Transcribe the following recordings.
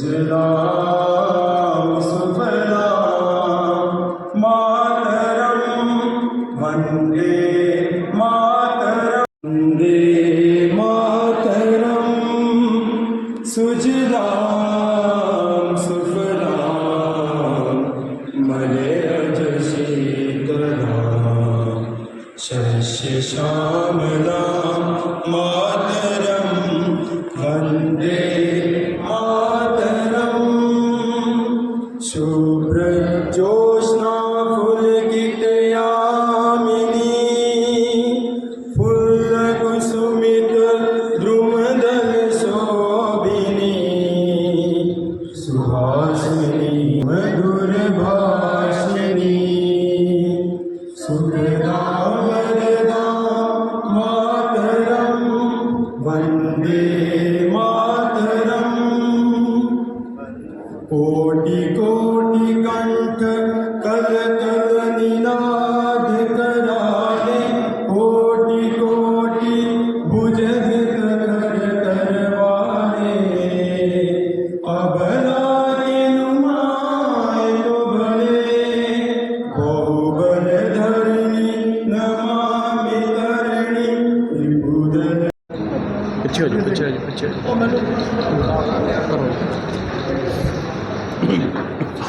सुजलां सुफलां ਜੋਸ਼ਨਾ ਫੁੱਲ ਕੀਤੇ ਆਮਿਨੀ। ਫੁੱਲ ਕੁਸੁਮਿਤ ਸੋਬਿਨੀ ਸੁਹਾਸਿਨੀ, ਮਧੁਰ ਭਾਸ਼ਿਨੀ। ਸੁਖਦਾ ਵਰਦਾ ਮਾਤਰਮ, ਵੰਦੇ ਕੋਟਿ ਕੋਟਿ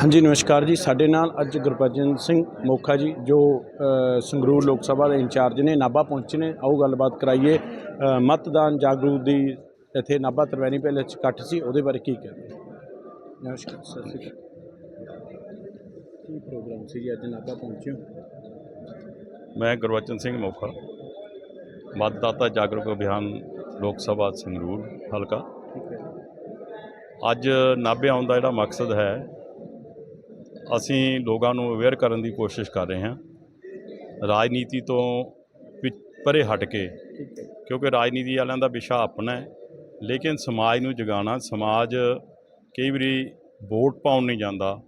ਹਾਂਜੀ ਨਮਸਕਾਰ ਜੀ। ਸਾਡੇ ਨਾਲ ਅੱਜ ਗੁਰਬਚਨ ਸਿੰਘ ਮੋਖਾ ਜੀ ਜੋ ਸੰਗਰੂਰ ਲੋਕ ਸਭਾ ਦੇ ਇੰਚਾਰਜ ਨੇ ਨਾਭਾ ਪਹੁੰਚੇ ਨੇ। ਆਓ ਗੱਲਬਾਤ ਕਰਾਈਏ। ਮਤਦਾਨ ਜਾਗਰੂਕ ਦੀ ਇੱਥੇ ਨਾਭਾ ਤਰਵੈਣੀ ਪਹਿਲੇ ਚ ਇਕੱਠ ਸੀ ਉਹਦੇ ਬਾਰੇ ਕੀ ਕਹਿੰਦੇ ਨਮਸਕਾਰ ਸਤਿ ਸ਼੍ਰੀ ਅਕਾਲ। ਕੀ ਪ੍ਰੋਗਰਾਮ ਸੀ ਜੀ ਅੱਜ ਨਾਭਾ ਪਹੁੰਚੇ ਹੋ? ਮੈਂ ਗੁਰਵਚਨ ਸਿੰਘ ਮੋਖਾ ਮਤਦਾਤਾ ਜਾਗਰੂਕ ਅਭਿਆਨ ਲੋਕ ਸਭਾ ਸੰਗਰੂਰ ਹਲਕਾ। ਠੀਕ ਹੈ। ਅੱਜ ਨਾਭੇ ਆਉਣ ਦਾ ਜਿਹੜਾ ਮਕਸਦ ਹੈ ਅਸੀਂ ਲੋਕਾਂ ਨੂੰ ਅਵੇਅਰ ਕਰਨ ਦੀ ਕੋਸ਼ਿਸ਼ ਕਰ ਰਹੇ ਹਾਂ। ਰਾਜਨੀਤੀ ਤੋਂ ਪਿ- ਪਰੇ ਹਟ ਕੇ, ਕਿਉਂਕਿ ਰਾਜਨੀਤੀ ਵਾਲਿਆਂ ਦਾ ਵਿਸ਼ਾ ਆਪਣਾ ਹੈ, ਲੇਕਿਨ ਸਮਾਜ ਨੂੰ ਜਗਾਉਣਾ, ਸਮਾਜ ਕਈ ਵਾਰੀ ਵੋਟ ਪਾਉਣ ਨਹੀਂ ਜਾਂਦਾ,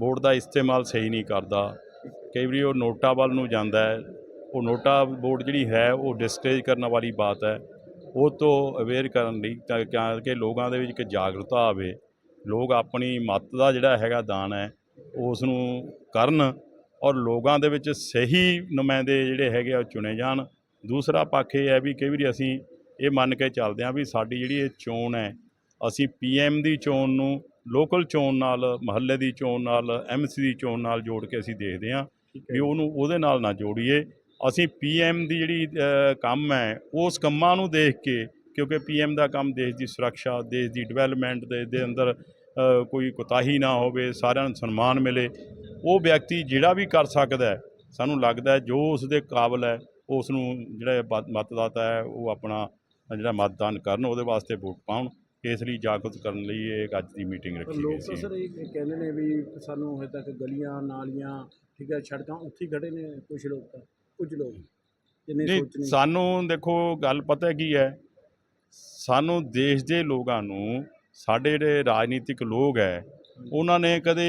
ਵੋਟ ਦਾ ਇਸਤੇਮਾਲ ਸਹੀ ਨਹੀਂ ਕਰਦਾ, ਕਈ ਵਾਰੀ ਉਹ ਨੋਟਾਂ ਵੱਲ ਨੂੰ ਜਾਂਦਾ ਹੈ, ਉਹ ਨੋਟਾ ਵੋਟ ਜਿਹੜੀ ਹੈ ਉਹ ਡਿਸਕਰੇਜ ਕਰਨ ਵਾਲੀ ਬਾਤ ਹੈ, ਉਹ ਤੋਂ ਅਵੇਅਰ ਕਰਨ ਲਈ ਤਾਂ ਤਾਂ ਕਿ ਲੋਕਾਂ ਦੇ ਵਿੱਚ ਇੱਕ ਜਾਗਰੂਕਤਾ ਆਵੇ, ਲੋਕ ਆਪਣੀ ਮਤ ਦਾ ਜਿਹੜਾ ਹੈਗਾ ਦਾਨ ਹੈ ਉਸ ਨੂੰ ਕਰਨ ਔਰ ਲੋਕਾਂ ਦੇ ਵਿੱਚ ਸਹੀ ਨੁਮਾਇੰਦੇ ਜਿਹੜੇ ਹੈਗੇ ਆ ਉਹ ਚੁਣੇ ਜਾਣ। ਦੂਸਰਾ ਪੱਖ ਇਹ ਹੈ ਵੀ ਕਈ ਵਾਰੀ ਅਸੀਂ ਇਹ ਮੰਨ ਕੇ ਚੱਲਦੇ ਹਾਂ ਵੀ ਸਾਡੀ ਜਿਹੜੀ ਇਹ ਚੋਣ ਹੈ ਅਸੀਂ ਪੀਐਮ ਦੀ ਚੋਣ ਨੂੰ ਲੋਕਲ ਚੋਣ ਨਾਲ ਮਹੱਲੇ ਦੀ ਚੋਣ ਨਾਲ ਐਮਸੀ ਦੀ ਚੋਣ ਨਾਲ ਜੋੜ ਕੇ ਅਸੀਂ ਦੇਖਦੇ ਹਾਂ ਵੀ ਉਹਨੂੰ ਉਹਦੇ ਨਾਲ ਨਾ ਜੋੜੀਏ। ਅਸੀਂ ਪੀਐਮ ਦੀ ਜਿਹੜੀ ਕੰਮ ਹੈ ਉਸ ਕੰਮਾਂ ਨੂੰ ਦੇਖ ਕੇ ਕਿਉਂਕਿ ਪੀਐਮ ਦਾ ਕੰਮ ਦੇਸ਼ ਦੀ ਸੁਰੱਖਿਆ ਦੇਸ਼ ਦੀ ਡਿਵੈਲਪਮੈਂਟ ਦੇ ਦੇ ਅੰਦਰ ਕੋਈ ਕੋਤਾਹੀ ਨਾ ਹੋਵੇ ਸਾਰਿਆਂ ਨੂੰ ਸਨਮਾਨ ਮਿਲੇ ਉਹ ਵਿਅਕਤੀ ਜਿਹੜਾ ਵੀ ਕਰ ਸਕਦਾ ਸਾਨੂੰ ਲੱਗਦਾ ਜੋ ਉਸ ਦੇ ਕਾਬਲ ਹੈ ਉਸ ਨੂੰ ਜਿਹੜਾ ਮਤ- ਮਤਦਾਤਾ ਹੈ ਉਹ ਆਪਣਾ ਜਿਹੜਾ ਮਤਦਾਨ ਕਰਨ ਉਹਦੇ ਵਾਸਤੇ ਵੋਟ ਪਾਉਣ ਇਸ ਲਈ ਜਾਗਰੂਕ ਕਰਨ ਲਈ ਇਹ ਅੱਜ ਦੀ ਮੀਟਿੰਗ ਰੱਖੀ ਲੋਕ ਗਈ ਸੀ ਸਰ ਇਹ ਕਹਿੰਦੇ ਨੇ ਵੀ ਸਾਨੂੰ ਹਜੇ ਤੱਕ ਗਲੀਆਂ ਨਾਲੀਆਂ ਠੀਕ ਹੈ ਸੜਕਾਂ ਉੱਥੇ ਖੜੇ ਨੇ ਕੁਝ ਲੋਕ ਤਾਂ ਕੁਝ ਲੋਕ ਜਿੰਨੇ ਨਹੀਂ ਸੋਚ ਨਹੀਂ। ਸਾਨੂੰ ਦੇਖੋ ਗੱਲ ਪਤਾ ਕੀ ਹੈ ਸਾਨੂੰ ਦੇਸ਼ ਦੇ ਲੋਕਾਂ ਨੂੰ ਸਾਡੇ ਜਿਹੜੇ ਰਾਜਨੀਤਿਕ ਲੋਕ ਹੈ ਉਹਨਾਂ ਨੇ ਕਦੇ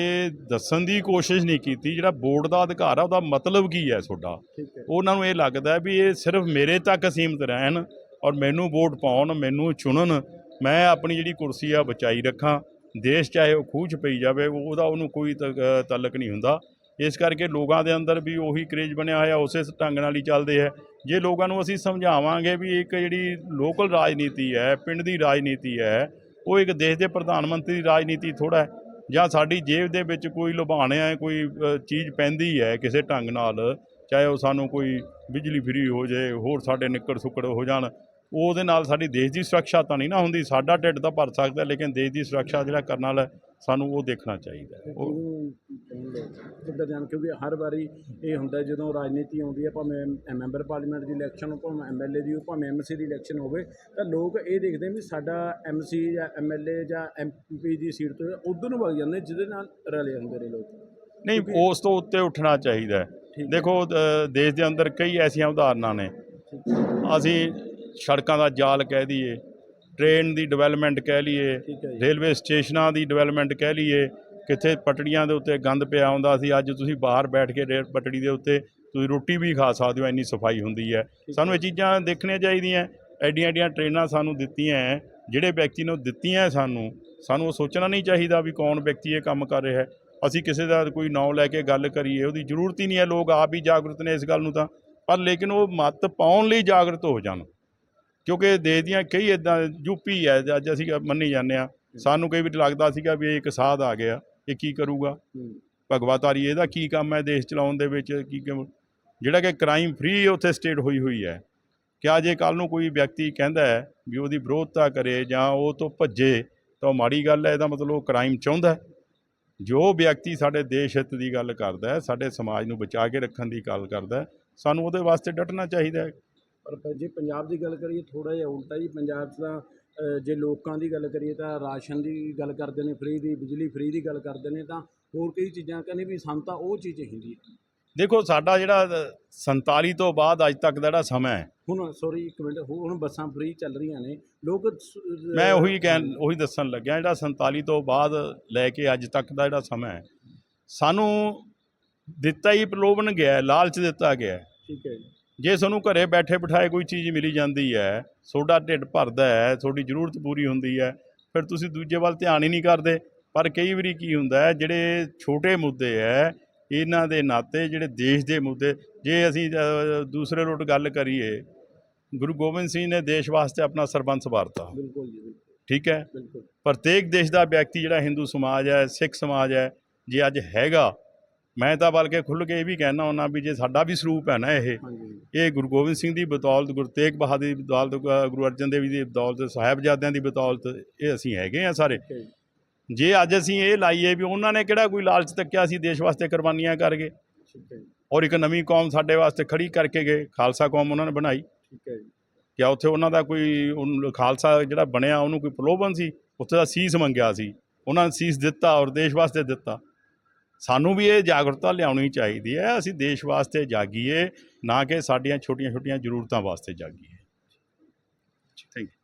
ਦੱਸਣ ਦੀ ਕੋਸ਼ਿਸ਼ ਨਹੀਂ ਕੀਤੀ ਜਿਹੜਾ ਵੋਟ ਦਾ ਅਧਿਕਾਰ ਆ ਉਹਦਾ ਮਤਲਬ ਕੀ ਹੈ ਤੁਹਾਡਾ? ਹੈ। ਉਹਨਾਂ ਨੂੰ ਇਹ ਲੱਗਦਾ ਹੈ ਵੀ ਇਹ ਸਿਰਫ ਮੇਰੇ ਤੱਕ ਸੀਮਤ ਰਹਿਣ ਔਰ ਮੈਨੂੰ ਵੋਟ ਪਾਉਣ ਮੈਨੂੰ ਚੁਣਨ ਮੈਂ ਆਪਣੀ ਜਿਹੜੀ ਕੁਰਸੀ ਆ ਬਚਾਈ ਰੱਖਾਂ ਦੇਸ਼ ਚਾਹੇ ਉਹ ਖੂਹ 'ਚ ਪਈ ਜਾਵੇ ਉਹ- ਉਹਦਾ ਉਹਨੂੰ ਕੋਈ ਤਾਲੁਕ ਨਹੀਂ ਹੁੰਦਾ। ਇਸ ਕਰਕੇ ਲੋਕਾਂ ਦੇ ਅੰਦਰ ਵੀ ਉਹੀ ਕਰੇਜ ਬਣਿਆ ਹੋਇਆ ਉਸੇ ਢੰਗ ਨਾਲ ਹੀ ਚੱਲਦੇ ਹੈ। ਜੇ ਲੋਕਾਂ ਨੂੰ ਅਸੀਂ ਸਮਝਾਵਾਂਗੇ ਵੀ ਇੱਕ ਜਿਹੜੀ ਲੋਕਲ ਰਾਜਨੀਤੀ ਹੈ ਪਿੰਡ ਦੀ ਰਾਜਨੀਤੀ ਹੈ ਉਹ ਇੱਕ ਦੇਸ਼ ਦੇ ਪ੍ਰਧਾਨ ਮੰਤਰੀ ਦੀ ਰਾਜਨੀਤੀ ਥੋੜਾ ਹੈ, ਜਾਂ ਸਾਡੀ ਜੇਬ ਦੇ ਵਿੱਚ ਕੋਈ ਲੁਭਾਣਿਆ ਹੈ ਕੋਈ ਚੀਜ਼ ਪੈਂਦੀ ਹੈ ਕਿਸੇ ਢੰਗ ਨਾਲ, ਚਾਹੇ ਉਹ ਸਾਨੂੰ ਕੋਈ ਬਿਜਲੀ ਫਰੀ ਹੋ ਜਾਏ, ਹੋਰ ਸਾਡੇ ਨਿੱਕੜ ਸੁੱਕੜ ਹੋ ਜਾਣ ਉਹਦੇ ਨਾਲ ਸਾਡੀ ਦੇਸ਼ ਦੀ ਸੁਰੱਖਿਆ ਤਾਂ ਨਹੀਂ ਨਾ ਹੁੰਦੀ ਸਾਡਾ ਢਿੱਡ ਤਾਂ ਭਰ ਸਕਦਾ ਲੇਕਿਨ ਦੇਸ਼ ਦੀ ਸੁਰੱਖਿਆ ਜਿਹੜਾ ਕਰਨ ਵਾਲਾ ਸਾਨੂੰ ਉਹ ਦੇਖਣਾ ਚਾਹੀਦਾ ਕਿੱਦਾਂ ਜਾਣ ਕਿਉਂਕਿ ਹਰ ਵਾਰੀ ਇਹ ਹੁੰਦਾ ਜਦੋਂ ਰਾਜਨੀਤੀ ਆਉਂਦੀ ਹੈ ਭਾਵੇਂ ਮੈਂਬਰ ਪਾਰਲੀਮੈਂਟ ਦੀ ਇਲੈਕਸ਼ਨ ਹੋ ਭਾਵੇਂ ਐਮਐਲਏ ਦੀ ਹੋ ਭਾਵੇਂ ਐਮਸੀ ਦੀ ਇਲੈਕਸ਼ਨ ਹੋਵੇ ਤਾਂ ਲੋਕ ਇਹ ਦੇਖਦੇ ਵੀ ਸਾਡਾ ਐਮਸੀ ਜਾਂ ਐਮਐਲਏ ਜਾਂ ਐਮਪੀ ਦੀ ਸੀਟ ਤੋਂ ਉਧਰ ਨੂੰ ਵਗ ਜਾਂਦੇ ਜਿਹਦੇ ਨਾਲ ਰਲੇ ਹੁੰਦੇ ਨੇ ਲੋਕ। ਨਹੀਂ ਉਸ ਤੋਂ ਉੱਤੇ ਉੱਠਣਾ ਚਾਹੀਦਾ। ਦੇਖੋ ਦੇਸ਼ ਦੇ ਅੰਦਰ ਕਈ ਐਸੀਆਂ ਉਦਾਹਰਨਾਂ ਨੇ। ਅਸੀਂ ਸੜਕਾਂ ਦਾ ਜਾਲ ਕਹਿ ਦਈਏ ਟ੍ਰੇਨ ਦੀ ਡਿਵੈਲਪਮੈਂਟ ਕਹਿ ਲਈਏ ਰੇਲਵੇ ਸਟੇਸ਼ਨਾਂ ਦੀ ਡਿਵੈਲਪਮੈਂਟ ਕਹਿ ਲਈਏ ਕਿੱਥੇ ਪਟੜੀਆਂ ਦੇ ਉੱਤੇ ਗੰਦ ਪਿਆ ਹੁੰਦਾ ਸੀ ਅੱਜ ਤੁਸੀਂ ਬਾਹਰ ਬੈਠ ਕੇ ਰੇਲ ਪਟੜੀ ਦੇ ਉੱਤੇ ਤੁਸੀਂ ਰੋਟੀ ਵੀ ਖਾ ਸਕਦੇ ਹੋ ਇੰਨੀ ਸਫ਼ਾਈ ਹੁੰਦੀ ਹੈ। ਸਾਨੂੰ ਇਹ ਚੀਜ਼ਾਂ ਦੇਖਣੀਆਂ ਚਾਹੀਦੀਆਂ ਐਡੀਆਂ ਐਡੀਆਂ ਟ੍ਰੇਨਾਂ ਸਾਨੂੰ ਦਿੱਤੀਆਂ ਜਿਹੜੇ ਵਿਅਕਤੀ ਨੇ ਦਿੱਤੀਆਂ ਸਾਨੂੰ ਸਾਨੂੰ ਉਹ ਸੋਚਣਾ ਨਹੀਂ ਚਾਹੀਦਾ ਵੀ ਕੌਣ ਵਿਅਕਤੀ ਇਹ ਕੰਮ ਕਰ ਰਿਹਾ ਹੈ। ਅਸੀਂ ਕਿਸੇ ਦਾ ਕੋਈ ਨਾਂ ਲੈ ਕੇ ਗੱਲ ਕਰੀਏ ਉਹਦੀ ਜ਼ਰੂਰਤ ਹੀ ਨਹੀਂ ਹੈ ਲੋਕ ਆਪ ਹੀ ਜਾਗਰੂਕ ਨੇ ਇਸ ਗੱਲ ਨੂੰ ਤਾਂ ਪਰ ਲੇਕਿਨ ਉਹ ਮਤ ਪਾਉਣ ਲਈ ਜਾਗਰੂਕ ਹੋ ਜਾਣ। ਕਿਉਂਕਿ ਦੇਸ਼ ਦੀਆਂ ਕਈ ਇਦਾਂ ਯੂਪੀ ਹੈ ਅੱਜ ਅਸੀਂ ਮੰਨੀ ਜਾਂਦੇ ਆ ਸਾਨੂੰ ਕਈ ਵਾਰ ਲੱਗਦਾ ਸੀਗਾ ਵੀ ਇਹ ਇੱਕ ਸਾਧ ਆ ਗਿਆ ਇਹ ਕੀ ਕਰੂਗਾ? ਭਗਵਾਤਾਰੀ ਇਹਦਾ ਕੀ ਕੰਮ ਹੈ ਦੇਸ਼ ਚਲਾਉਣ ਦੇ ਵਿੱਚ? ਕੀ ਜਿਹੜਾ ਕਿ ਕ੍ਰਾਈਮ ਫ੍ਰੀ ਉੱਥੇ ਸਟੇਟ ਹੋਈ ਹੋਈ ਹੈ। ਕਿ ਜੇ ਕੱਲ ਨੂੰ ਕੋਈ ਵਿਅਕਤੀ ਕਹਿੰਦਾ ਹੈ ਵੀ ਉਹਦੀ ਵਿਰੋਧਤਾ ਕਰੇ ਜਾਂ ਉਹ ਤੋਂ ਭੱਜੇ ਤਾਂ ਉਹ ਮਾੜੀ ਗੱਲ ਹੈ ਇਹਦਾ ਮਤਲਬ ਉਹ ਕ੍ਰਾਈਮ ਚਾਹੁੰਦਾ। ਜੋ ਵਿਅਕਤੀ ਸਾਡੇ ਦੇਸ਼ ਹਿੱਤ ਦੀ ਗੱਲ ਕਰਦਾ ਹੈ ਸਾਡੇ ਸਮਾਜ ਨੂੰ ਬਚਾ ਕੇ ਰੱਖਣ ਦੀ ਗੱਲ ਕਰਦਾ ਸਾਨੂੰ ਉਹਦੇ ਵਾਸਤੇ ਡਟਣਾ ਚਾਹੀਦਾ ਹੈ। ਪਰ ਜੇ ਪੰਜਾਬ ਦੀ ਗੱਲ ਕਰੀਏ ਥੋੜਾ ਜਿਹਾ ਉਲਟਾ ਜੀ ਪੰਜਾਬ 'ਚ ਤਾਂ ਜੇ ਲੋਕਾਂ ਦੀ ਗੱਲ ਕਰੀਏ ਤਾਂ ਰਾਸ਼ਨ ਦੀ ਗੱਲ ਕਰਦੇ ਨੇ ਫ੍ਰੀ ਦੀ ਬਿਜਲੀ ਫ੍ਰੀ ਦੀ ਗੱਲ ਕਰਦੇ ਨੇ ਤਾਂ ਹੋਰ ਕਈ ਚੀਜ਼ਾਂ ਕਹਿੰਦੇ ਵੀ ਸਾਨੂੰ ਤਾਂ ਉਹ ਚੀਜ਼ ਚਾਹੀਦੀ ਹੈ। ਦੇਖੋ ਸਾਡਾ ਜਿਹੜਾ 47 ਤੋਂ ਬਾਅਦ ਅੱਜ ਤੱਕ ਦਾ ਜਿਹੜਾ ਸਮਾਂ ਹੈ। ਹੁਣ ਸੌਰੀ ਇੱਕ ਮਿੰਟ ਹੁਣ ਬੱਸਾਂ ਫ੍ਰੀ ਚੱਲ ਰਹੀਆਂ ਨੇ ਲੋਕ ਮੈਂ ਉਹੀ ਕਹਿਣ ਉਹੀ ਦੱਸਣ ਲੱਗਿਆ ਜਿਹੜਾ 47 ਤੋਂ ਬਾਅਦ ਲੈ ਕੇ ਅੱਜ ਤੱਕ ਦਾ ਜਿਹੜਾ ਸਮਾਂ ਹੈ ਸਾਨੂੰ ਦਿੱਤਾ ਹੀ ਪ੍ਰਲੋਭਨ ਗਿਆ ਲਾਲਚ ਦਿੱਤਾ ਗਿਆ। ਠੀਕ ਹੈ ਜੀ। ਜੇ ਤੁਹਾਨੂੰ ਘਰੇ ਬੈਠੇ ਬਿਠਾਏ ਕੋਈ ਚੀਜ਼ ਮਿਲੀ ਜਾਂਦੀ ਹੈ ਤੁਹਾਡਾ ਢਿੱਡ ਭਰਦਾ ਹੈ ਤੁਹਾਡੀ ਜ਼ਰੂਰਤ ਪੂਰੀ ਹੁੰਦੀ ਹੈ ਫਿਰ ਤੁਸੀਂ ਦੂਜੇ ਵੱਲ ਧਿਆਨ ਹੀ ਨਹੀਂ ਕਰਦੇ। ਪਰ ਕਈ ਵਾਰੀ ਕੀ ਹੁੰਦਾ ਹੈ ਜਿਹੜੇ ਛੋਟੇ ਮੁੱਦੇ ਹੈ ਇਹਨਾਂ ਦੇ ਨਾਤੇ ਜਿਹੜੇ ਦੇਸ਼ ਦੇ ਮੁੱਦੇ ਜੇ ਅਸੀਂ ਦੂਸਰੇ ਰੋਟ ਗੱਲ ਕਰੀਏ ਗੁਰੂ ਗੋਬਿੰਦ ਸਿੰਘ ਨੇ ਦੇਸ਼ ਵਾਸਤੇ ਆਪਣਾ ਸਰਬੰਸ ਵਾਰਤਾ। ਬਿਲਕੁਲ ਜੀ ਠੀਕ ਹੈ? ਬਿਲਕੁਲ। ਪ੍ਰਤੇਕ ਦੇਸ਼ ਦਾ ਵਿਅਕਤੀ ਜਿਹੜਾ ਹਿੰਦੂ ਸਮਾਜ ਹੈ ਸਿੱਖ ਸਮਾਜ ਹੈ ਜੇ ਅੱਜ ਹੈਗਾ ਮੈਂ ਤਾਂ ਬਲਕਿ ਖੁੱਲ੍ਹ ਕੇ ਇਹ ਵੀ ਕਹਿਣਾ ਹੁੰਦਾ ਵੀ ਜੇ ਸਾਡਾ ਵੀ ਸਰੂਪ ਹੈ ਨਾ ਇਹ ਇਹ ਗੁਰੂ ਗੋਬਿੰਦ ਸਿੰਘ ਦੀ ਬਦੌਲਤ ਗੁਰੂ ਤੇਗ ਬਹਾਦਰ ਦੀ ਬਦੌਲਤ ਅ, ਗੁਰੂ ਅਰਜਨ ਦੇਵ ਜੀ ਦੀ ਬਦੌਲਤ ਸਾਹਿਬਜ਼ਾਦਿਆਂ ਦੀ ਬਦੌਲਤ ਇਹ ਅਸੀਂ ਹੈਗੇ ਆ ਸਾਰੇ। ਜੀ। ਅੱਜ ਅਸੀਂ ਇਹ ਲਾਈਏ ਵੀ ਉਹਨਾਂ ਨੇ ਕਿਹੜਾ ਕੋਈ ਲਾਲਚ ਤੱਕਿਆ ਸੀ ਦੇਸ਼ ਵਾਸਤੇ ਕੁਰਬਾਨੀਆਂ ਕਰ ਗਏ ਠੀਕ ਹੈ ਜੀ। ਔਰ ਇੱਕ ਨਵੀਂ ਕੌਮ ਸਾਡੇ ਵਾਸਤੇ ਖੜੀ ਕਰਕੇ ਗਏ ਖਾਲਸਾ ਕੌਮ ਉਹਨਾਂ ਨੇ ਬਣਾਈ। ਠੀਕ ਹੈ ਜੀ। ਕਿ ਉੱਥੇ ਉਹਨਾਂ ਦਾ ਕੋਈ ਖਾਲਸਾ ਜਿਹੜਾ ਬਣਿਆ ਉਹਨੂੰ ਕੋਈ ਪ੍ਰਲੋਭਨ ਸੀ? ਉੱਥੇ ਦਾ ਸੀਸ ਮੰਗਿਆ ਸੀ। ਉਹਨਾਂ ਨੇ ਸੀਸ ਦਿੱਤਾ ਔਰ ਦੇਸ਼ ਵਾਸਤੇ ਦਿੱਤਾ। ਸਾਨੂੰ ਵੀ ਇਹ ਜਾਗਰੂਕਤਾ ਲਿਆਉਣੀ ਚਾਹੀਦੀ ਹੈ, ਅਸੀਂ ਦੇਸ਼ ਵਾਸਤੇ ਜਾਗੀਏ, ਨਾ ਕਿ ਸਾਡੀਆਂ ਛੋਟੀਆਂ-ਛੋਟੀਆਂ ਜ਼ਰੂਰਤਾਂ ਵਾਸਤੇ ਜਾਗੀਏ। Thank you